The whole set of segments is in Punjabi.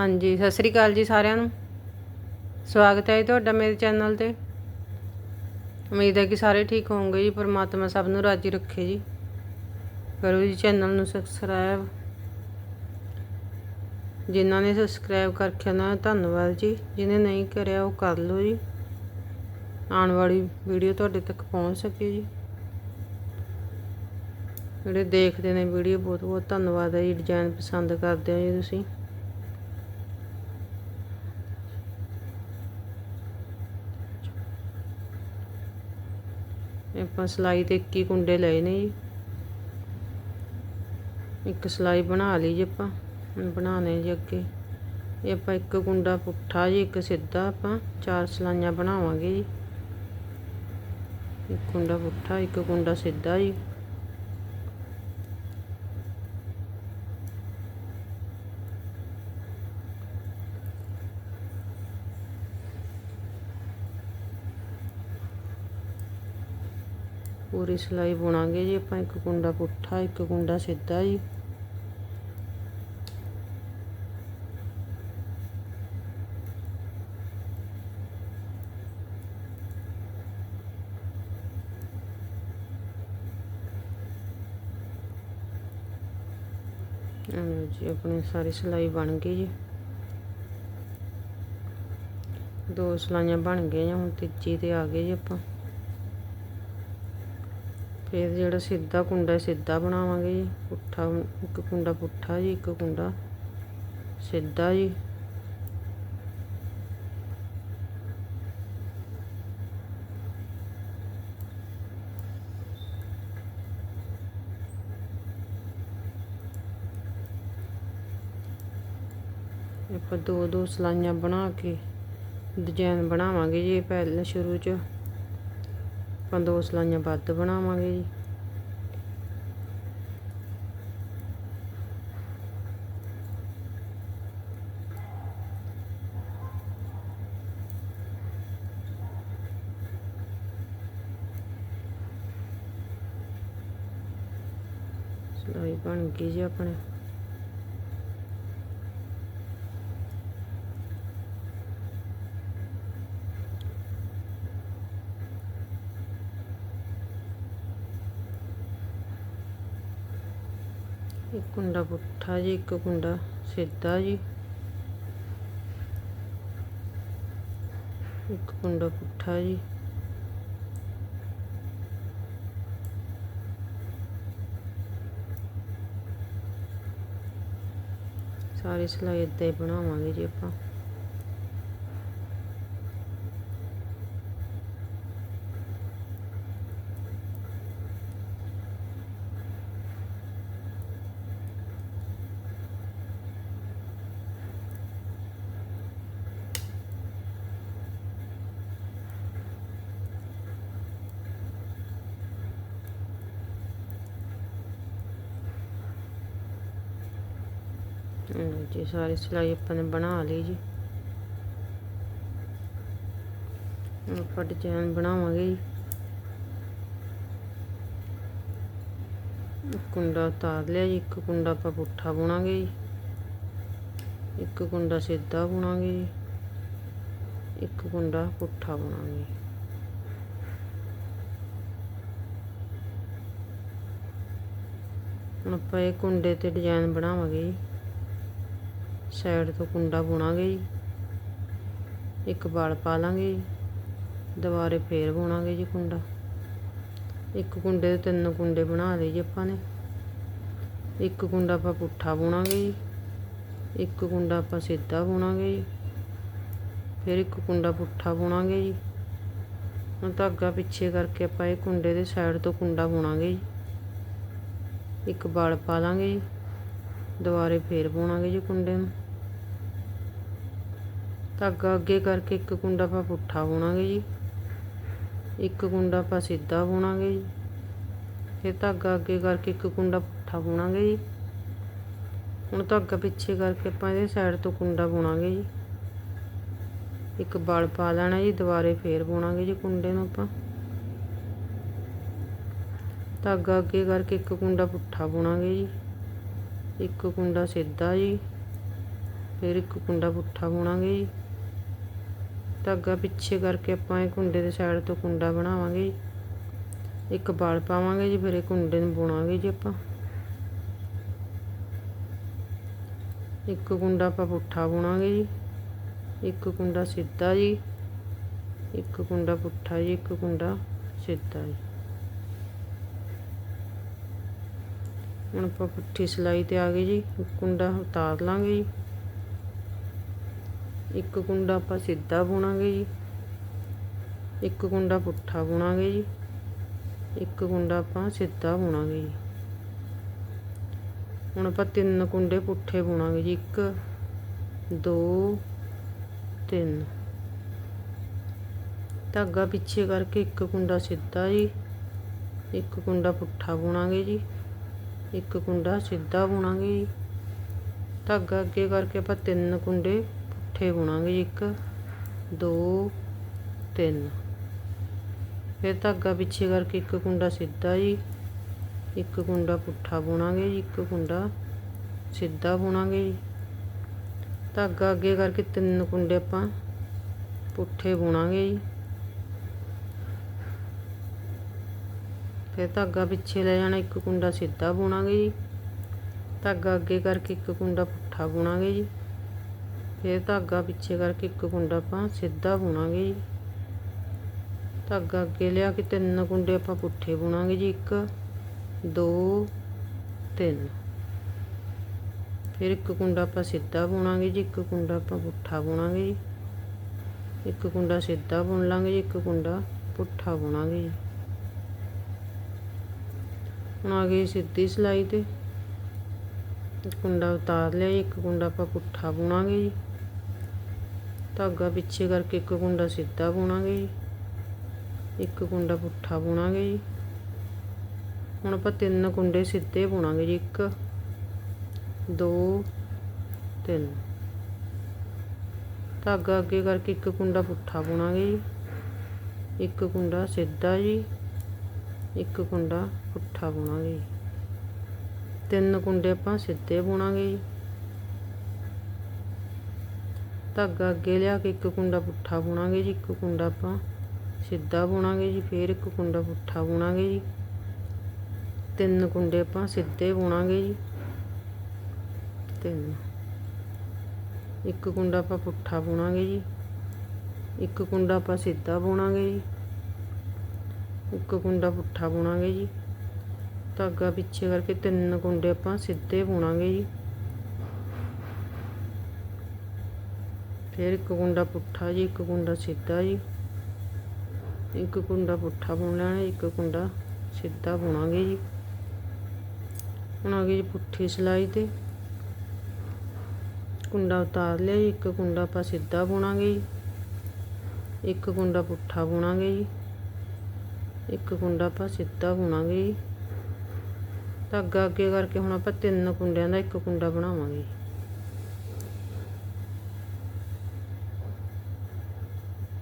ਹਾਂਜੀ, ਸਤਿ ਸ੍ਰੀ ਅਕਾਲ ਜੀ ਸਾਰਿਆਂ ਨੂੰ। ਸਵਾਗਤ ਹੈ ਜੀ ਤੁਹਾਡਾ ਮੇਰੇ ਚੈਨਲ ਤੇ। ਉਮੀਦ ਹੈ ਕਿ ਸਾਰੇ ਠੀਕ ਹੋਵੋਗੇ ਜੀ, ਪਰਮਾਤਮਾ ਸਭ ਨੂੰ ਰਾਜੀ ਰੱਖੇ ਜੀ। ਕਰੋ ਜੀ ਚੈਨਲ ਨੂੰ ਸਬਸਕ੍ਰਾਈਬ। ਜਿਨ੍ਹਾਂ ਨੇ ਸਬਸਕ੍ਰਾਈਬ ਕਰਕੇ ਨਾ, ਧੰਨਵਾਦ ਜੀ। ਜਿਹਨੇ ਨਹੀਂ ਕਰਿਆ, ਉਹ ਕਰ ਲਓ ਜੀ। ਆਉਣ ਵਾਲੀ ਵੀਡੀਓ ਤੁਹਾਡੇ ਤੱਕ ਪਹੁੰਚ ਸਕੇ ਜੀ। ਜਿਹੜੇ ਦੇਖਦੇ ਨੇ ਵੀਡੀਓ ਬਹੁਤ ਬਹੁਤ ਧੰਨਵਾਦ ਹੈ ਜੀ। ਡਿਜ਼ਾਈਨ ਪਸੰਦ ਕਰਦੇ ਹੋ ਜੀ ਤੁਸੀਂ ਇਹ ਆਪਾਂ ਸਲਾਈ ਤੇ 21 ਕੁੰਡੇ ਲਏ ਨੇ ਜੀ। ਇੱਕ ਸਲਾਈ ਬਣਾ ਲਈ ਜੀ ਆਪਾਂ, ਹੁਣ ਬਣਾਣੇ ਜੀ ਅੱਗੇ। ਇਹ ਆਪਾਂ ਇੱਕ ਕੁੰਡਾ ਪੁੱਠਾ ਜੀ, ਇੱਕ ਸਿੱਧਾ ਆਪਾਂ, ਚਾਰ ਸਲਾਈਆਂ ਬਣਾਵਾਂਗੇ ਜੀ। ਇੱਕ ਕੁੰਡਾ ਪੁੱਠਾ, ਇੱਕ ਕੁੰਡਾ ਸਿੱਧਾ ਜੀ। ਪੂਰੀ ਸਿਲਾਈ ਬੁਣਾਂਗੇ ਜੀ ਆਪਾਂ, ਇੱਕ ਕੁੰਡਾ ਪੁੱਠਾ, ਇੱਕ ਕੁੰਡਾ ਸਿੱਧਾ ਜੀ। ਲਓ ਜੀ ਆਪਣੀ ਸਾਰੀ ਸਿਲਾਈ ਬਣ ਗਈ ਜੀ। ਦੋ ਸਲਾਈਆਂ ਬਣ ਗਈਆਂ, ਹੁਣ ਤੀਜੀ ਤੇ ਆ ਗਏ ਜੀ ਆਪਾਂ। ਫਿਰ ਜਿਹੜਾ ਸਿੱਧਾ ਕੁੰਡਾ, ਸਿੱਧਾ ਬਣਾਵਾਂਗੇ ਜੀ। ਪੁੱਠਾ ਇੱਕ ਕੁੰਡਾ ਪੁੱਠਾ ਜੀ, ਇੱਕ ਕੁੰਡਾ ਸਿੱਧਾ ਜੀ। ਆਪਾਂ ਦੋ ਦੋ ਸਲਾਈਆਂ ਬਣਾ ਕੇ ਡਿਜ਼ਾਈਨ ਬਣਾਵਾਂਗੇ ਜੀ ਪਹਿਲਾਂ ਸ਼ੁਰੂ 'ਚ। ਆਪਾਂ ਦੋ ਸਲਾਈਆਂ ਵੱਧ ਬਣਾਵਾਂਗੇ ਜੀ। ਸਲਾਈ ਬਣ ਗਈ ਜੀ ਆਪਣੇ ਇੱਕ ਕੁੰਡਾ ਪੁੱਠਾ ਜੀ, ਇੱਕ ਕੁੰਡਾ ਸਿੱਧਾ ਜੀ। ਇੱਕ ਕੁੰਡਾ ਪੁੱਠਾ ਜੀ। ਸਾਰੀ ਸਿਲਾਈ ਏਦਾਂ ਹੀ ਬਣਾਵਾਂਗੇ ਜੀ ਆਪਾਂ। ਜੀ ਸਾਰੀ ਸਿਲਾਈ ਆਪਾਂ ਨੇ ਬਣਾ ਲਈ ਜੀ। ਹੁਣ ਆਪਾਂ ਡਿਜ਼ਾਈਨ ਬਣਾਵਾਂਗੇ ਜੀ। ਇੱਕ ਕੁੰਡਾ ਉਤਾਰ ਲਿਆ ਜੀ, ਇੱਕ ਕੁੰਡਾ ਆਪਾਂ ਪੁੱਠਾ ਬੁਣਾਂਗੇ ਜੀ। ਇੱਕ ਕੁੰਡਾ ਸਿੱਧਾ ਬੁਣਾਂਗੇ ਜੀ। ਇੱਕ ਕੁੰਡਾ ਪੁੱਠਾ ਬੁਣਾਂਗੇ ਹੁਣ ਆਪਾਂ ਇਹ ਕੁੰਡੇ ਤੇ ਡਿਜ਼ਾਈਨ ਬਣਾਵਾਂਗੇ ਜੀ। ਸਾਈਡ ਤੋਂ ਕੁੰਡਾ ਬੁਣਾਂਗੇ ਜੀ। ਇੱਕ ਵਾਲ ਪਾ ਲਾਂਗੇ ਜੀ। ਦੁਬਾਰੇ ਫੇਰ ਬੁਣਾਂਗੇ ਜੀ ਕੁੰਡਾ। ਇੱਕ ਕੁੰਡੇ ਦੇ ਤਿੰਨ ਕੁੰਡੇ ਬਣਾ ਲਏ ਜੀ ਆਪਾਂ ਨੇ। ਇੱਕ ਕੁੰਡਾ ਆਪਾਂ ਪੁੱਠਾ ਬੁਣਾਂਗੇ ਜੀ। ਇੱਕ ਕੁੰਡਾ ਆਪਾਂ ਸਿੱਧਾ ਬੁਣਾਂਗੇ ਜੀ। ਫਿਰ ਇੱਕ ਕੁੰਡਾ ਪੁੱਠਾ ਬੁਣਾਂਗੇ ਜੀ। ਹੁਣ ਧਾਗਾ ਪਿੱਛੇ ਕਰਕੇ ਆਪਾਂ ਇਹ ਕੁੰਡੇ ਦੇ ਸਾਈਡ ਤੋਂ ਕੁੰਡਾ ਬੁਣਾਂਗੇ ਜੀ। ਇੱਕ ਵਾਲ ਪਾ ਲਾਂਗੇ ਜੀ। ਦੁਬਾਰੇ ਫੇਰ ਬੁਣਾਂਗੇ ਜੀ ਕੁੰਡੇ ਨੂੰ। ਧਾਗਾ ਅੱਗੇ ਕਰਕੇ ਇੱਕ ਕੁੰਡਾ ਆਪਾਂ ਪੁੱਠਾ ਬੁਣਾਂਗੇ ਜੀ। ਇੱਕ ਕੁੰਡਾ ਆਪਾਂ ਸਿੱਧਾ ਬੁਣਾਂਗੇ ਜੀ। ਫਿਰ ਧਾਗਾ ਅੱਗੇ ਕਰਕੇ ਇੱਕ ਕੁੰਡਾ ਪੁੱਠਾ ਬੁਣਾਂਗੇ ਜੀ। ਹੁਣ ਧਾਗਾ ਪਿੱਛੇ ਕਰਕੇ ਆਪਾਂ ਇਹਦੇ ਸਾਈਡ ਤੋਂ ਕੁੰਡਾ ਬੁਣਾਂਗੇ ਜੀ। ਇੱਕ ਬਲ ਪਾ ਲੈਣਾ ਜੀ, ਦੁਬਾਰੇ ਫੇਰ ਬੁਣਾਂਗੇ ਜੀ ਕੁੰਡੇ ਨੂੰ ਆਪਾਂ। ਧਾਗਾ ਅੱਗੇ ਕਰਕੇ ਇੱਕ ਕੁੰਡਾ ਪੁੱਠਾ ਬੁਣਾਂਗੇ ਜੀ। ਇੱਕ ਕੁੰਡਾ ਸਿੱਧਾ ਜੀ। ਫਿਰ ਇੱਕ ਕੁੰਡਾ ਪੁੱਠਾ ਬੁਣਾਂਗੇ ਜੀ। ਧਾਗਾ ਪਿੱਛੇ ਕਰਕੇ ਆਪਾਂ ਇਹ ਕੁੰਡੇ ਦੇ ਸਾਈਡ ਤੋਂ ਕੁੰਡਾ ਬਣਾਵਾਂਗੇ ਜੀ। ਇੱਕ ਬਾਲ ਪਾਵਾਂਗੇ ਜੀ, ਫਿਰ ਇਹ ਕੁੰਡੇ ਨੂੰ ਬੁਣਾਂਗੇ ਜੀ ਆਪਾਂ। ਇੱਕ ਕੁੰਡਾ ਆਪਾਂ ਪੁੱਠਾ ਬੁਣਾਂਗੇ ਜੀ। ਇੱਕ ਕੁੰਡਾ ਸਿੱਧਾ ਜੀ। ਇੱਕ ਕੁੰਡਾ ਪੁੱਠਾ ਜੀ, ਇੱਕ ਕੁੰਡਾ ਸਿੱਧਾ ਜੀ। ਹੁਣ ਆਪਾਂ ਪੁੱਠੀ ਸਿਲਾਈ ਤੇ ਆ ਗਏ ਜੀ। ਕੁੰਡਾ ਉਤਾਰ ਲਾਂਗੇ ਜੀ। ਇੱਕ ਕੁੰਡਾ ਆਪਾਂ ਸਿੱਧਾ ਬੁਣਾਂਗੇ ਜੀ। ਇੱਕ ਕੁੰਡਾ ਪੁੱਠਾ ਬੁਣਾਂਗੇ ਜੀ। ਇੱਕ ਕੁੰਡਾ ਆਪਾਂ ਸਿੱਧਾ ਬੁਣਾਂਗੇ ਜੀ। ਹੁਣ ਆਪਾਂ ਤਿੰਨ ਕੁੰਡੇ ਪੁੱਠੇ ਬੁਣਾਂਗੇ ਜੀ। ਇੱਕ, ਦੋ, ਤਿੰਨ। ਧਾਗਾ ਪਿੱਛੇ ਕਰਕੇ ਇੱਕ ਕੁੰਡਾ ਸਿੱਧਾ ਜੀ। ਇੱਕ ਕੁੰਡਾ ਪੁੱਠਾ ਬੁਣਾਂਗੇ ਜੀ। ਇੱਕ ਕੁੰਡਾ ਸਿੱਧਾ ਬੁਣਾਂਗੇ ਜੀ। ਧਾਗਾ ਅੱਗੇ ਕਰਕੇ ਆਪਾਂ ਤਿੰਨ ਕੁੰਡੇ ਪੁੱਠੇ ਬੁਣਾਂਗੇ ਜੀ ਇੱਕ, ਦੋ, ਤਿੰਨ। ਫਿਰ ਧਾਗਾ ਪਿੱਛੇ ਕਰਕੇ ਇੱਕ ਕੁੰਡਾ ਸਿੱਧਾ ਜੀ, ਇੱਕ ਕੁੰਡਾ ਪੁੱਠਾ ਬੁਣਾਂਗੇ ਜੀ, ਇੱਕ ਕੁੰਡਾ ਸਿੱਧਾ ਬੁਣਾਂਗੇ ਜੀ। ਧਾਗਾ ਅੱਗੇ ਕਰਕੇ ਤਿੰਨ ਕੁੰਡੇ ਆਪਾਂ ਪੁੱਠੇ ਬੁਣਾਂਗੇ ਜੀ। ਫਿਰ ਧਾਗਾ ਪਿੱਛੇ ਲੈ ਜਾਣਾ, ਇੱਕ ਕੁੰਡਾ ਸਿੱਧਾ ਬੁਣਾਂਗੇ ਜੀ। ਧਾਗਾ ਅੱਗੇ ਕਰਕੇ ਇੱਕ ਕੁੰਡਾ ਪੁੱਠਾ ਬੁਣਾਂਗੇ ਜੀ। ਫਿਰ ਧਾਗਾ ਪਿੱਛੇ ਕਰਕੇ ਇੱਕ ਕੁੰਡਾ ਆਪਾਂ ਸਿੱਧਾ ਬੁਣਾਂਗੇ ਜੀ। ਧਾਗਾ ਅੱਗੇ ਲਿਆ ਕੇ ਤਿੰਨ ਕੁੰਡੇ ਆਪਾਂ ਪੁੱਠੇ ਬੁਣਾਂਗੇ ਜੀ, ਇੱਕ, ਦੋ, ਤਿੰਨ। ਫਿਰ ਇੱਕ ਕੁੰਡਾ ਆਪਾਂ ਸਿੱਧਾ ਬੁਣਾਂਗੇ ਜੀ, ਇੱਕ ਕੁੰਡਾ ਆਪਾਂ ਪੁੱਠਾ ਬੁਣਾਂਗੇ ਜੀ। ਇੱਕ ਕੁੰਡਾ ਸਿੱਧਾ ਬੁਣ ਲਾਂਗੇ ਜੀ, ਇੱਕ ਕੁੰਡਾ ਪੁੱਠਾ ਬੁਣਾਂਗੇ ਜੀ। ਹੁਣ ਆ ਗਈ ਸਿੱਧੀ ਸਿਲਾਈ ਤੇ। ਕੁੰਡਾ ਉਤਾਰ ਲਿਆ ਇੱਕ ਕੁੰਡਾ ਆਪਾਂ ਪੁੱਠਾ ਬੁਣਾਂਗੇ ਜੀ। ਧਾਗਾ ਪਿੱਛੇ ਕਰਕੇ ਇੱਕ ਕੁੰਡਾ ਸਿੱਧਾ ਬੁਣਾਂਗੇ ਜੀ ਇੱਕ ਕੁੰਡਾ ਪੁੱਠਾ ਬੁਣਾਂਗੇ ਜੀ ਹੁਣ ਆਪਾਂ ਤਿੰਨ ਕੁੰਡੇ ਸਿੱਧੇ ਬੁਣਾਂਗੇ ਜੀ, ਇੱਕ, ਦੋ, ਤਿੰਨ। ਧਾਗਾ ਅੱਗੇ ਕਰਕੇ ਇੱਕ ਕੁੰਡਾ ਪੁੱਠਾ ਬੁਣਾਂਗੇ ਜੀ ਇੱਕ ਕੁੰਡਾ ਸਿੱਧਾ ਜੀ, ਇੱਕ ਕੁੰਡਾ ਪੁੱਠਾ ਬੁਣਾਂਗੇ ਜੀ ਤਿੰਨ ਕੁੰਡੇ ਆਪਾਂ ਸਿੱਧੇ ਬੁਣਾਂਗੇ। ਜੀ ਧਾਗਾ ਅੱਗੇ ਲਿਆ ਕੇ ਇੱਕ ਕੁੰਡਾ ਪੁੱਠਾ ਬੁਣਾਂਗੇ ਜੀ, ਇੱਕ ਕੁੰਡਾ ਆਪਾਂ ਸਿੱਧਾ ਬੁਣਾਂਗੇ ਜੀ, ਫੇਰ ਇੱਕ ਕੁੰਡਾ ਪੁੱਠਾ ਬੁਣਾਂਗੇ ਜੀ। ਤਿੰਨ ਕੁੰਡੇ ਆਪਾਂ ਸਿੱਧੇ ਬੁਣਾਂਗੇ ਜੀ। ਤਿੰਨ। ਇੱਕ ਕੁੰਡਾ ਆਪਾਂ ਪੁੱਠਾ ਬੁਣਾਂਗੇ ਜੀ। ਇੱਕ ਕੁੰਡਾ ਆਪਾਂ ਸਿੱਧਾ ਬੁਣਾਂਗੇ ਜੀ। ਇੱਕ ਕੁੰਡਾ ਪੁੱਠਾ ਬੁਣਾਂਗੇ ਜੀ। ਧਾਗਾ ਪਿੱਛੇ ਕਰਕੇ ਤਿੰਨ ਕੁੰਡੇ ਆਪਾਂ ਸਿੱਧੇ ਬੁਣਾਂਗੇ ਜੀ। ਫਿਰ ਇੱਕ ਕੁੰਡਾ ਪੁੱਠਾ ਜੀ, ਇੱਕ ਕੁੰਡਾ ਸਿੱਧਾ ਜੀ। ਇੱਕ ਕੁੰਡਾ ਪੁੱਠਾ ਬੁਣ ਲੈਣਾ, ਇੱਕ ਕੁੰਡਾ ਸਿੱਧਾ ਬੁਣਾਂਗੇ ਜੀ। ਹੁਣ ਆ ਗਈ ਜੀ ਪੁੱਠੀ ਸਿਲਾਈ ਤੇ। ਕੁੰਡਾ ਉਤਾਰ ਲਿਆ ਜੀ, ਇੱਕ ਕੁੰਡਾ ਆਪਾਂ ਸਿੱਧਾ ਬੁਣਾਂਗੇ ਜੀ। ਇੱਕ ਕੁੰਡਾ ਪੁੱਠਾ ਬੁਣਾਂਗੇ ਜੀ। ਇੱਕ ਕੁੰਡਾ ਆਪਾਂ ਸਿੱਧਾ ਬੁਣਾਂਗੇ ਜੀ। ਧਾਗਾ ਅੱਗੇ ਕਰਕੇ ਹੁਣ ਆਪਾਂ ਤਿੰਨ ਕੁੰਡਿਆਂ ਦਾ ਇੱਕ ਕੁੰਡਾ ਬਣਾਵਾਂਗੇ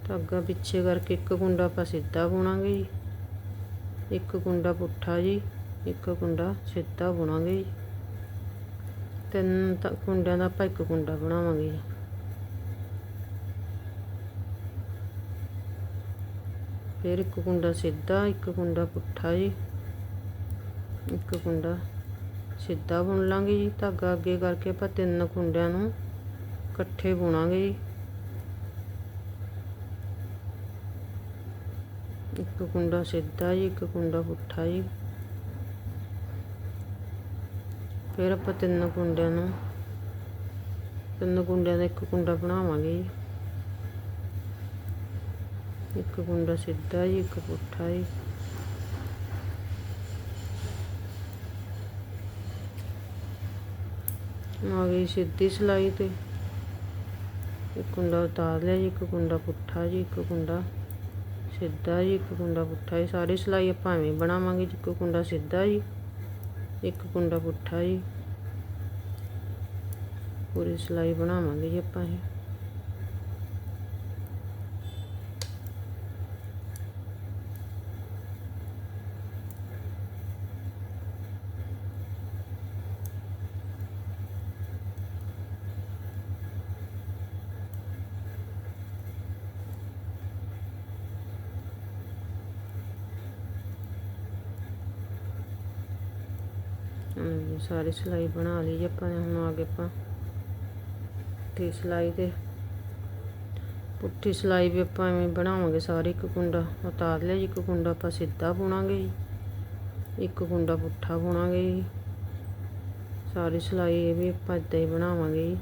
ਧਾਗਾ ਪਿੱਛੇ ਕਰਕੇ ਇੱਕ ਕੁੰਡਾ ਆਪਾਂ ਸਿੱਧਾ ਬੁਣਾਂਗੇ ਜੀ। ਇੱਕ ਕੁੰਡਾ ਪੁੱਠਾ ਜੀ, ਇੱਕ ਕੁੰਡਾ ਸਿੱਧਾ ਬੁਣਾਂਗੇ ਜੀ। ਤਿੰਨ ਕੁੰਡਿਆਂ ਦਾ ਆਪਾਂ ਇੱਕ ਕੁੰਡਾ ਬਣਾਵਾਂਗੇ ਜੀ। ਫਿਰ ਇੱਕ ਕੁੰਡਾ ਸਿੱਧਾ, ਇੱਕ ਕੁੰਡਾ ਪੁੱਠਾ ਜੀ। ਇੱਕ ਕੁੰਡਾ ਸਿੱਧਾ ਬੁਣ ਲਾਂਗੇ ਜੀ। ਧਾਗਾ ਅੱਗੇ ਕਰਕੇ ਆਪਾਂ ਤਿੰਨ ਕੁੰਡਿਆਂ ਨੂੰ ਇਕੱਠੇ ਬੁਣਾਂਗੇ ਜੀ। ਇੱਕ ਕੁੰਡਾ ਸਿੱਧਾ ਜੀ, ਇੱਕ ਕੁੰਡਾ ਪੁੱਠਾ ਜੀ। ਫਿਰ ਆਪਾਂ ਤਿੰਨ ਕੁੰਡਿਆਂ ਨੂੰ, ਤਿੰਨ ਕੁੰਡਿਆਂ ਦਾ ਇੱਕ ਕੁੰਡਾ ਬਣਾਵਾਂਗੇ ਜੀ। ਇੱਕ ਕੁੰਡਾ ਸਿੱਧਾ ਜੀ, ਇੱਕ ਪੁੱਠਾ ਜੀ। ਆ ਗਈ ਸਿੱਧੀ ਸਿਲਾਈ ਤੇ। ਇੱਕ ਕੁੰਡਾ ਉਤਾਰ ਲਿਆ ਜੀ, ਇੱਕ ਕੁੰਡਾ ਪੁੱਠਾ ਜੀ, ਇੱਕ ਕੁੰਡਾ ਸਿੱਧਾ ਜੀ, ਇੱਕ ਕੁੰਡਾ ਪੁੱਠਾ ਜੀ। ਸਾਰੀ ਸਿਲਾਈ ਆਪਾਂ ਐਵੇਂ ਬਣਾਵਾਂਗੇ ਜੀ, ਇੱਕ ਕੁੰਡਾ ਸਿੱਧਾ ਜੀ, ਇੱਕ ਕੁੰਡਾ ਪੁੱਠਾ ਜੀ। ਪੂਰੀ ਸਿਲਾਈ ਬਣਾਵਾਂਗੇ ਜੀ ਆਪਾਂ ਇਹ ਹੁਣ ਜੀ ਸਾਰੀ ਸਿਲਾਈ ਬਣਾ ਲਈ ਜੀ ਆਪਾਂ ਨੇ, ਹੁਣ ਆ ਗਏ ਆਪਾਂ ਤੇ ਸਿਲਾਈ ਤੇ। ਪੁੱਠੀ ਸਿਲਾਈ ਵੀ ਆਪਾਂ ਐਵੇਂ ਬਣਾਵਾਂਗੇ ਸਾਰੇ, ਇੱਕ ਕੁੰਡਾ ਉਤਾਰ ਲਿਆ ਜੀ, ਇੱਕ ਕੁੰਡਾ ਆਪਾਂ ਸਿੱਧਾ ਬੁਣਾਂਗੇ ਜੀ, ਇੱਕ ਕੁੰਡਾ ਪੁੱਠਾ ਬੁਣਾਂਗੇ ਜੀ। ਸਾਰੀ ਸਿਲਾਈ ਇਹ ਵੀ ਆਪਾਂ ਇਦਾਂ ਹੀ ਬਣਾਵਾਂਗੇ ਜੀ।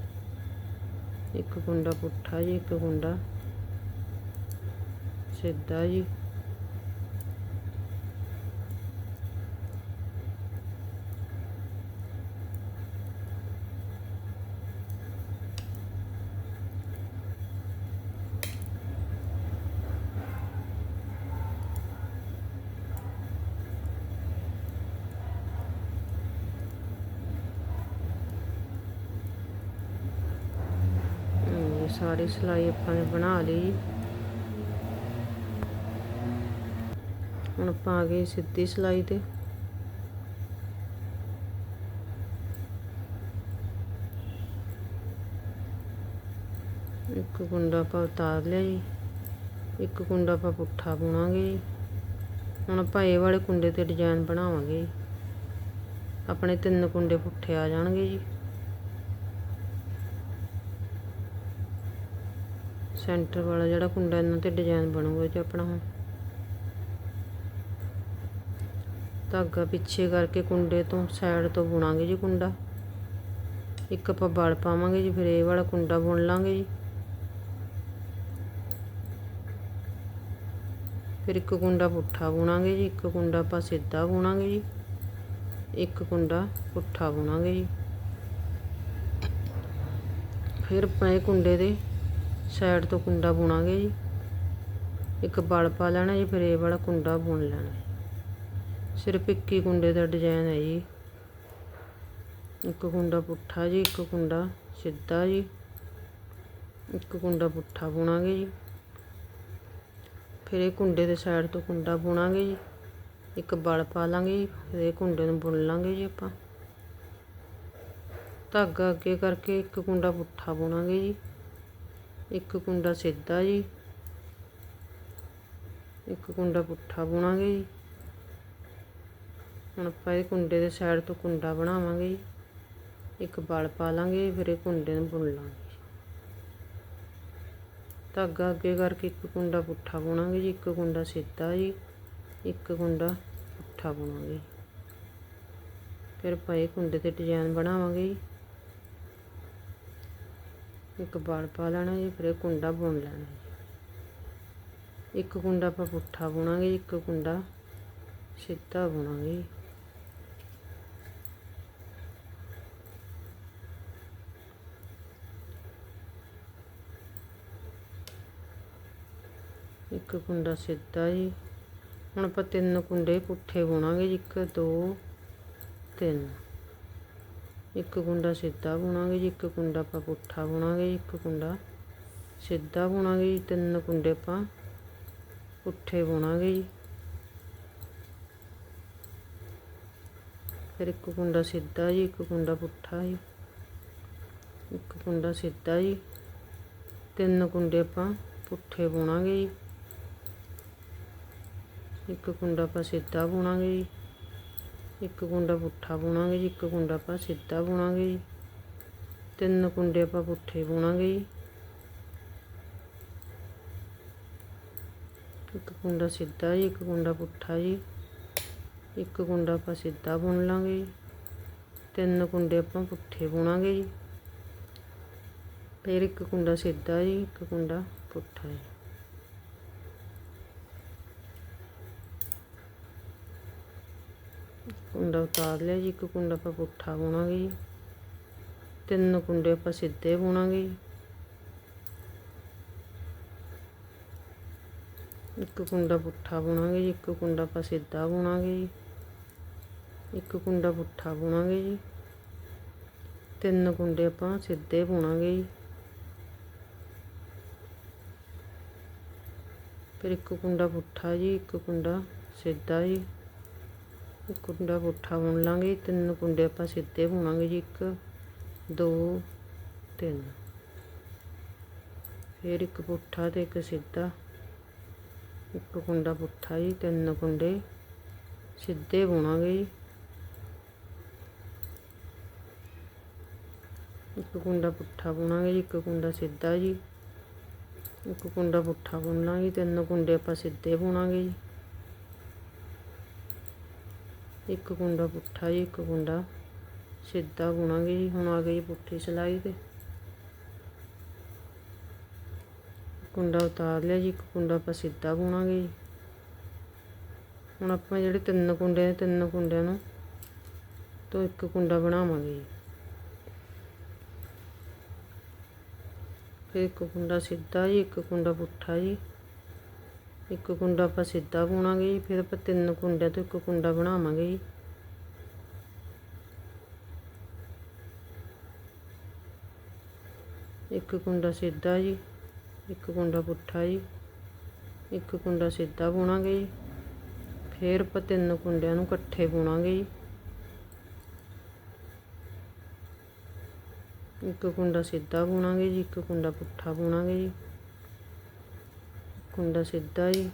ਇੱਕ ਕੁੰਡਾ ਪੁੱਠਾ ਜੀ, ਇੱਕ ਕੁੰਡਾ ਸਿੱਧਾ ਜੀ ਇਹ ਸਾਰੀ ਸਿਲਾਈ ਆਪਾਂ ਨੇ ਬਣਾ ਲਈ। ਹੁਣ ਆਪਾਂ ਆ ਗਏ ਸਿੱਧੀ ਸਿਲਾਈ ਤੇ। ਇੱਕ ਕੁੰਡਾ ਆਪਾਂ ਉਤਾਰ ਲਿਆ ਜੀ। ਇੱਕ ਕੁੰਡਾ ਆਪਾਂ ਪੁੱਠਾ ਬੁਣਾਂਗੇ ਜੀ। ਹੁਣ ਆਪਾਂ ਇਹ ਵਾਲੇ ਕੁੰਡੇ ਤੇ ਡਿਜ਼ਾਈਨ ਬਣਾਵਾਂਗੇ ਆਪਣੇ ਤਿੰਨ ਕੁੰਡੇ ਪੁੱਠੇ ਆ ਜਾਣਗੇ ਜੀ। ਸੈਂਟਰ ਵਾਲਾ ਜਿਹੜਾ ਕੁੰਡਾ ਇਹਨਾਂ ਤੇ ਡਿਜ਼ਾਈਨ ਬਣੂਗਾ ਜੀ ਆਪਣਾ ਹੁਣ। ਧਾਗਾ ਪਿੱਛੇ ਕਰਕੇ ਕੁੰਡੇ ਤੋਂ ਸਾਈਡ ਤੋਂ ਬੁਣਾਂਗੇ ਜੀ ਕੁੰਡਾ। ਇੱਕ ਆਪਾਂ ਬਲ ਪਾਵਾਂਗੇ ਜੀ, ਫਿਰ ਇਹ ਵਾਲਾ ਕੁੰਡਾ ਬੁਣ ਲਾਂਗੇ ਜੀ। ਫਿਰ ਇੱਕ ਕੁੰਡਾ ਪੁੱਠਾ ਬੁਣਾਂਗੇ ਜੀ, ਇੱਕ ਕੁੰਡਾ ਆਪਾਂ ਸਿੱਧਾ ਬੁਣਾਂਗੇ ਜੀ। ਇੱਕ ਕੁੰਡਾ ਪੁੱਠਾ ਬੁਣਾਂਗੇ ਜੀ। ਫਿਰ ਆਪਾਂ ਇਹ ਕੁੰਡੇ ਦੇ ਸਾਈਡ ਤੋਂ ਕੁੰਡਾ ਬੁਣਾਂਗੇ ਜੀ। ਇੱਕ ਬਲ ਪਾ ਲੈਣਾ ਜੀ, ਫਿਰ ਇਹ ਵਾਲਾ ਕੁੰਡਾ ਬੁਣ ਲੈਣਾ। ਸਿਰਫ ਇੱਕ ਹੀ ਕੁੰਡੇ ਦਾ ਡਿਜ਼ਾਈਨ ਹੈ ਜੀ। ਇੱਕ ਕੁੰਡਾ ਪੁੱਠਾ ਜੀ, ਇੱਕ ਕੁੰਡਾ ਸਿੱਧਾ ਜੀ। ਇੱਕ ਕੁੰਡਾ ਪੁੱਠਾ ਬੁਣਾਂਗੇ ਜੀ। ਫਿਰ ਇਹ ਕੁੰਡੇ ਦੇ ਸਾਈਡ ਤੋਂ ਕੁੰਡਾ ਬੁਣਾਂਗੇ ਜੀ। ਇੱਕ ਬਲ ਪਾ ਲਾਂਗੇ ਜੀ, ਫਿਰ ਇਹ ਕੁੰਡੇ ਨੂੰ ਬੁਣ ਲਾਂਗੇ ਜੀ ਆਪਾਂ। ਧਾਗਾ ਅੱਗੇ ਕਰਕੇ ਇੱਕ ਕੁੰਡਾ ਪੁੱਠਾ ਬੁਣਾਂਗੇ ਜੀ। ਇੱਕ ਕੁੰਡਾ ਸਿੱਧਾ ਜੀ। ਇੱਕ ਕੁੰਡਾ ਪੁੱਠਾ ਬੁਣਾਂਗੇ ਜੀ। ਹੁਣ ਆਪਾਂ ਇਹ ਕੁੰਡੇ ਦੇ ਸਾਈਡ ਤੋਂ ਕੁੰਡਾ ਬਣਾਵਾਂਗੇ ਜੀ। ਇੱਕ ਬਲ ਪਾ ਲਾਂਗੇ, ਫਿਰ ਇਹ ਕੁੰਡੇ ਨੂੰ ਬੁਣ ਲਾਂਗੇ ਧਾਗਾ ਅੱਗੇ ਕਰਕੇ ਇੱਕ ਕੁੰਡਾ ਪੁੱਠਾ ਬੁਣਾਂਗੇ ਜੀ, ਇੱਕ ਕੁੰਡਾ ਸਿੱਧਾ ਜੀ, ਇੱਕ ਕੁੰਡਾ ਪੁੱਠਾ ਬੁਣਾਂਗੇ ਫਿਰ ਆਪਾਂ ਇਹ ਕੁੰਡੇ ਤੇ ਡਿਜ਼ਾਈਨ ਬਣਾਵਾਂਗੇ ਜੀ। ਇੱਕ ਬਲ ਪਾ ਲੈਣਾ ਜੀ, ਫਿਰ ਇਹ ਕੁੰਡਾ ਬੁਣ ਲੈਣਾ ਜੀ। ਇੱਕ ਕੁੰਡਾ ਆਪਾਂ ਪੁੱਠਾ ਬੁਣਾਂਗੇ, ਇੱਕ ਕੁੰਡਾ ਸਿੱਧਾ ਬੁਣਾਂਗੇ। ਇੱਕ ਕੁੰਡਾ ਸਿੱਧਾ ਜੀ। ਹੁਣ ਆਪਾਂ ਤਿੰਨ ਕੁੰਡੇ ਪੁੱਠੇ ਬੁਣਾਂਗੇ ਜੀ, ਇੱਕ, ਦੋ, ਤਿੰਨ। ਇੱਕ ਕੁੰਡਾ ਸਿੱਧਾ ਬੁਣਾਂਗੇ ਜੀ, ਇੱਕ ਕੁੰਡਾ ਆਪਾਂ ਪੁੱਠਾ ਬੁਣਾਂਗੇ ਜੀ, ਇੱਕ ਕੁੰਡਾ ਸਿੱਧਾ ਬੁਣਾਂਗੇ ਜੀ, ਤਿੰਨ ਕੁੰਡੇ ਆਪਾਂ ਪੁੱਠੇ ਬੁਣਾਂਗੇ ਜੀ। ਫਿਰ ਇੱਕ ਕੁੰਡਾ ਸਿੱਧਾ ਜੀ, ਇੱਕ ਕੁੰਡਾ ਪੁੱਠਾ ਜੀ, ਇੱਕ ਕੁੰਡਾ ਸਿੱਧਾ ਜੀ, ਤਿੰਨ ਕੁੰਡੇ ਆਪਾਂ ਪੁੱਠੇ ਬੁਣਾਂਗੇ ਜੀ। ਇੱਕ ਕੁੰਡਾ ਆਪਾਂ ਸਿੱਧਾ ਬੁਣਾਂਗੇ ਜੀ। ਇੱਕ ਕੁੰਡਾ ਪੁੱਠਾ ਬੁਣਾਂਗੇ ਜੀ, ਇੱਕ ਕੁੰਡਾ ਆਪਾਂ ਸਿੱਧਾ ਬੁਣਾਂਗੇ ਜੀ। ਤਿੰਨ ਕੁੰਡੇ ਆਪਾਂ ਪੁੱਠੇ ਬੁਣਾਂਗੇ ਜੀ। ਇੱਕ ਕੁੰਡਾ ਸਿੱਧਾ ਜੀ, ਇੱਕ ਕੁੰਡਾ ਪੁੱਠਾ ਜੀ। ਇੱਕ ਕੁੰਡਾ ਆਪਾਂ ਸਿੱਧਾ ਬੁਣ ਲਾਂਗੇ ਜੀ। ਤਿੰਨ ਕੁੰਡੇ ਆਪਾਂ ਪੁੱਠੇ ਬੁਣਾਂਗੇ ਜੀ। ਫਿਰ ਇੱਕ ਕੁੰਡਾ ਸਿੱਧਾ ਜੀ, ਇੱਕ ਕੁੰਡਾ ਪੁੱਠਾ ਜੀ। ਕੁੰਡਾ ਉਤਾਰ ਲਿਆ ਜੀ, ਇੱਕ ਕੁੰਡਾ ਆਪਾਂ ਪੁੱਠਾ ਬੁਣਾਂਗੇ ਜੀ। ਤਿੰਨ ਕੁੰਡੇ ਆਪਾਂ ਸਿੱਧੇ ਬੁਣਾਂਗੇ ਜੀ। ਇੱਕ ਕੁੰਡਾ ਪੁੱਠਾ ਬੁਣਾਂਗੇ ਜੀ, ਇੱਕ ਕੁੰਡਾ ਆਪਾਂ ਸਿੱਧਾ ਬੁਣਾਂਗੇ ਜੀ। ਇੱਕ ਕੁੰਡਾ ਪੁੱਠਾ ਬੁਣਾਂਗੇ ਜੀ। ਤਿੰਨ ਕੁੰਡੇ ਆਪਾਂ ਸਿੱਧੇ ਬੁਣਾਂਗੇ ਜੀ। ਫਿਰ ਇੱਕ ਕੁੰਡਾ ਪੁੱਠਾ ਜੀ, ਇੱਕ ਕੁੰਡਾ ਸਿੱਧਾ ਜੀ। ਕੁੰਡਾ ਪੁੱਠਾ ਬੁਣ ਲਾਂਗੇ, ਤਿੰਨ ਕੁੰਡੇ ਆਪਾਂ ਸਿੱਧੇ ਬੁਣਾਂਗੇ ਜੀ 1 2 3 ਫਿਰ ਇੱਕ ਪੁੱਠਾ ਤੇ ਇੱਕ ਸਿੱਧਾ, ਇੱਕ ਕੁੰਡਾ ਪੁੱਠਾ ਜੀ, ਤਿੰਨ ਕੁੰਡੇ ਸਿੱਧੇ ਬੁਣਾਂਗੇ ਜੀ। ਇੱਕ ਕੁੰਡਾ ਪੁੱਠਾ ਬੁਣਾਂਗੇ ਜੀ, ਇੱਕ ਕੁੰਡਾ ਸਿੱਧਾ ਜੀ। ਇੱਕ ਕੁੰਡਾ ਪੁੱਠਾ ਬੁਣ ਲਾਂਗੇ, ਤਿੰਨ ਕੁੰਡੇ ਆਪਾਂ ਸਿੱਧੇ ਬੁਣਾਂਗੇ ਜੀ। ਇੱਕ ਕੁੰਡਾ ਪੁੱਠਾ ਜੀ, ਇੱਕ ਕੁੰਡਾ ਸਿੱਧਾ ਬੁਣਾਂਗੇ ਜੀ। ਹੁਣ ਆ ਗਈ ਪੁੱਠੀ ਸਿਲਾਈ ਤੇ। ਕੁੰਡਾ ਉਤਾਰ ਲਿਆ ਜੀ, ਇੱਕ ਕੁੰਡਾ ਆਪਾਂ ਸਿੱਧਾ ਬੁਣਾਂਗੇ ਜੀ। ਹੁਣ ਆਪਾਂ ਜਿਹੜੇ ਤਿੰਨ ਕੁੰਡੇ ਨੇ, ਤਿੰਨ ਕੁੰਡਿਆਂ ਨੂੰ ਤੋਂ ਇੱਕ ਕੁੰਡਾ ਬਣਾਵਾਂਗੇ ਜੀ। ਫਿਰ ਇੱਕ ਕੁੰਡਾ ਸਿੱਧਾ ਜੀ, ਇੱਕ ਕੁੰਡਾ ਪੁੱਠਾ ਜੀ। ਇੱਕ ਕੁੰਡਾ ਆਪਾਂ ਸਿੱਧਾ ਬੁਣਾਂਗੇ ਜੀ, ਫਿਰ ਆਪਾਂ ਤਿੰਨ ਕੁੰਡਿਆਂ ਤੋਂ ਇੱਕ ਕੁੰਡਾ ਬਣਾਵਾਂਗੇ ਜੀ। ਇੱਕ ਕੁੰਡਾ ਸਿੱਧਾ ਜੀ, ਇੱਕ ਕੁੰਡਾ ਪੁੱਠਾ ਜੀ, ਇੱਕ ਕੁੰਡਾ ਸਿੱਧਾ ਬੁਣਾਂਗੇ ਜੀ। ਫਿਰ ਆਪਾਂ ਤਿੰਨ ਕੁੰਡਿਆਂ ਨੂੰ ਇਕੱਠੇ ਬੁਣਾਂਗੇ ਜੀ। ਇੱਕ ਕੁੰਡਾ ਸਿੱਧਾ ਬੁਣਾਂਗੇ ਜੀ, ਇੱਕ ਕੁੰਡਾ ਪੁੱਠਾ ਬੁਣਾਂਗੇ ਜੀ। ਕੁੰਡਾ ਸਿੱਧਾ ਜੀ।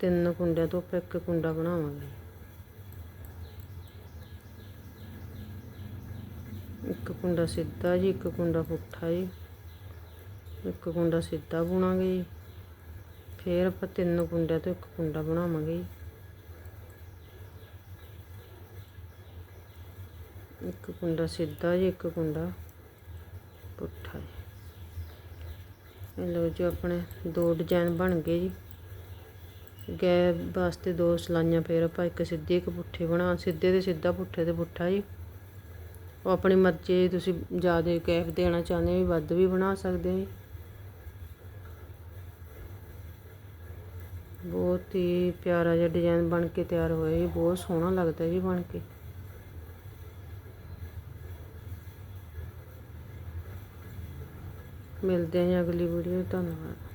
ਤਿੰਨ ਕੁੰਡਿਆਂ ਤੋਂ ਆਪਾਂ ਇੱਕ ਕੁੰਡਾ ਬਣਾਵਾਂਗੇ। ਇੱਕ ਕੁੰਡਾ ਸਿੱਧਾ ਜੀ, ਇੱਕ ਕੁੰਡਾ ਪੁੱਠਾ ਜੀ। ਇੱਕ ਕੁੰਡਾ ਸਿੱਧਾ ਬੁਣਾਂਗੇ ਜੀ। ਫਿਰ ਆਪਾਂ ਤਿੰਨ ਕੁੰਡਿਆਂ ਤੋਂ ਇੱਕ ਕੁੰਡਾ ਬਣਾਵਾਂਗੇ ਜੀ। ਇੱਕ ਕੁੰਡਾ ਸਿੱਧਾ ਜੀ, ਇੱਕ ਕੁੰਡਾ ਪੁੱਠਾ ਜੀ। ਲਓ ਜੀ, ਆਪਣੇ ਦੋ ਡਿਜ਼ਾਈਨ ਬਣ ਗਏ ਜੀ। ਗੈ ਵਾਸਤੇ ਦੋ ਸਲਾਈਆਂ ਫੇਰ ਆਪਾਂ ਇੱਕ ਸਿੱਧੀ ਇੱਕ ਪੁੱਠੀ ਬਣਾ, ਸਿੱਧੇ ਤੇ ਸਿੱਧਾ, ਪੁੱਠੇ ਤੇ ਪੁੱਠਾ ਜੀ। ਉਹ ਆਪਣੀ ਮਰਜ਼ੀ ਤੁਸੀਂ ਜ਼ਿਆਦਾ ਗੈਪ ਦੇਣਾ ਚਾਹੁੰਦੇ ਹੋ ਵੀ ਵੱਧ ਵੀ ਬਣਾ ਸਕਦੇ ਹੋ ਜੀ। ਬਹੁਤ ਹੀ ਪਿਆਰਾ ਜਿਹਾ ਡਿਜ਼ਾਈਨ ਬਣ ਕੇ ਤਿਆਰ ਹੋਇਆ ਜੀ, ਬਹੁਤ ਸੋਹਣਾ ਲੱਗਦਾ ਜੀ ਬਣ ਕੇ। ਮਿਲਦੇ ਹਾਂ ਅਗਲੀ ਵੀਡੀਓ ਧੰਨਵਾਦ।